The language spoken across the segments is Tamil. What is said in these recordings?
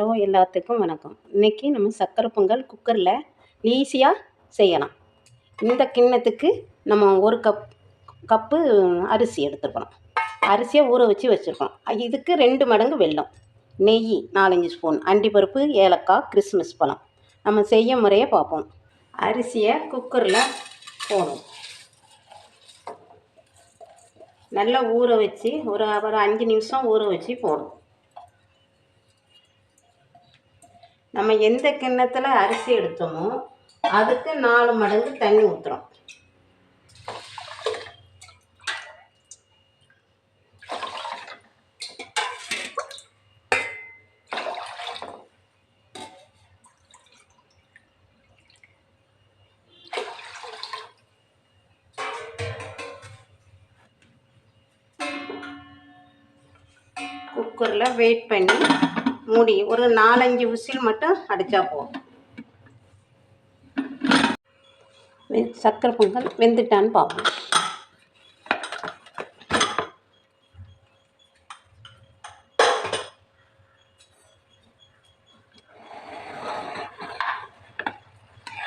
ஹலோ எல்லாத்துக்கும் வணக்கம். இன்றைக்கி நம்ம சக்கரை பொங்கல் குக்கரில் ஈஸியாக செய்யலாம். இந்த கிண்ணத்துக்கு நம்ம ஒரு கப் கப்பு அரிசி எடுத்துருக்கணும். அரிசியை ஊற வச்சு வச்சுருக்கோம் இதுக்கு ரெண்டு மடங்கு வெல்லம் நெய் நாலஞ்சு ஸ்பூன் அண்டிப்பருப்பு ஏலக்காய் கிறிஸ்மஸ் பழம். நம்ம செய்ய முறையை பார்ப்போம். அரிசியை குக்கரில் போடணும். நல்லா ஊற வச்சு ஒரு ஒரு அஞ்சு நிமிஷம் ஊற வச்சு போடணும். நம்ம எந்த கிண்ணத்தில் அரிசி எடுத்தோமோ அதுக்கு நாலு மடங்கு தண்ணி ஊற்றுறோம் குக்கரில் வெயிட் பண்ணி மூடி ஒரு நாலஞ்சு விசில் மட்டும் அடித்தா போதும். வெ- சக்கரை பொங்கல் வெந்துட்டான்னு பார்ப்போம்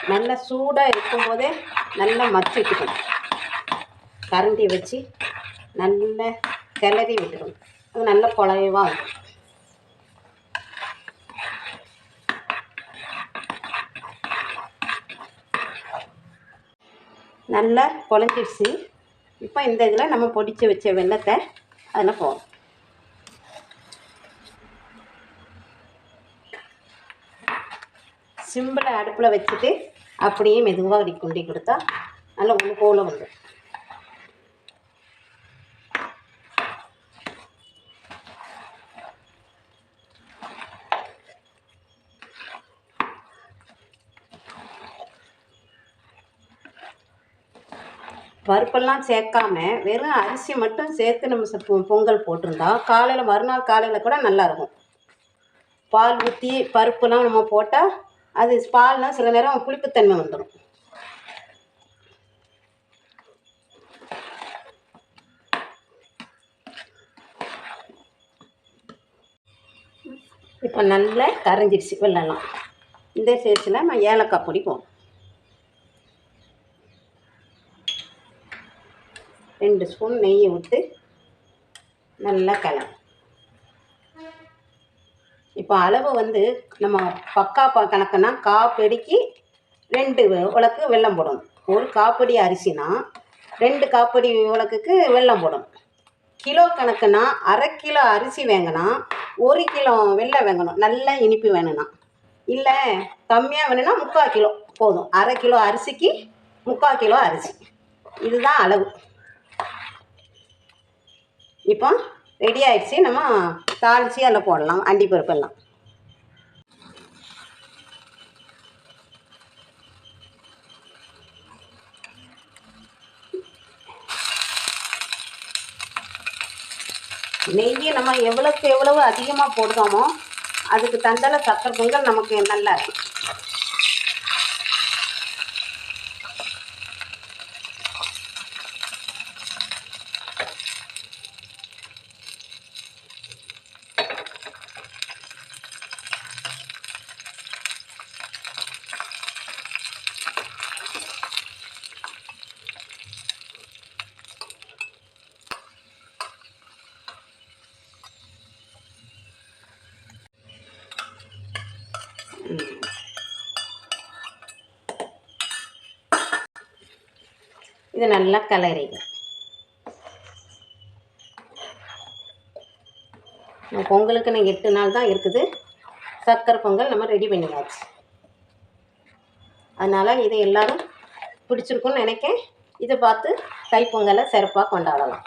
நல்லா சூடாக இருக்கும்போதே நல்லா விட்டுக்கணும் கரண்டி வச்சு நல்லா கிளறி விட்டுக்கணும். அது நல்ல குழைவாக இருக்கும். நல்லா குழஞ்சிடுச்சு இப்போ இந்த இதில் நம்ம பொடிச்சு வச்ச வெள்ளத்தை அதில் போடும் சிம்பிளை அடுப்பில் வச்சுட்டு அப்படியே மெதுவாக அப்படி குண்டி கொடுத்தா நல்லா ஒன்று போல வந்துடும். பருப்பெல்லாம் சேர்க்காம வெறும் அரிசி மட்டும் சேர்த்து நம்ம பொங்கல் போட்டிருந்தா காலையில் மறுநாள் காலையில் கூட நல்லாயிருக்கும் பால் ஊற்றி பருப்புலாம் நம்ம போட்டால் அது பால்னால் சில நேரம் புளிப்புத்தன்மை வந்துடும் இப்போ நல்லா கரைஞ்சிடுச்சு வெள்ளம்லாம். இந்த ஸ்டேஜில் நான் ஏலக்காய் பொடி போடும் ரெண்டு ஸ்பூன் நெய்யை விட்டு நல்லா கலர். இப்போ அளவு வந்து நம்ம பக்கா ப கணக்குனா காப்படிக்கு ரெண்டு உலக்கு வெல்லம் போடணும். ஒரு காப்படி அரிசினா ரெண்டு காப்படி உலக்குக்கு வெல்லம் போடணும். கிலோ கணக்குனா அரை கிலோ அரிசி வேங்கினா ஒரு கிலோ வெள்ளை வேங்கணும். நல்லா இனிப்பு வேணும்னா. இல்லை கம்மியாக வேணும்னா முக்கால் கிலோ போதும். அரை கிலோ அரிசிக்கு முக்கால் கிலோ அரிசி. இதுதான் அளவு. இப்போ ரெடி ஆகிடுச்சு நம்ம தாளித்து அதில் போடலாம். அண்டி பருப்பெல்லாம் நெய்யை நம்ம எவ்வளோக்கு எவ்வளவு அதிகமாக போடுறோமோ அதுக்கு தந்தால சக்கரை பொங்கல் நமக்கு நல்லா இருக்கும். இது நல்லா கலரிங்க பொங்கலுக்கு நான் எட்டு நாள் தான் இருக்குது. சக்கரை பொங்கல் நம்ம ரெடி பண்ணியாச்சு. அதனால் இதை எல்லாரும் பிடிச்சிருக்குன்னு நினைக்க இதை பார்த்து தைப்பொங்கலை சிறப்பாக கொண்டாடலாம்.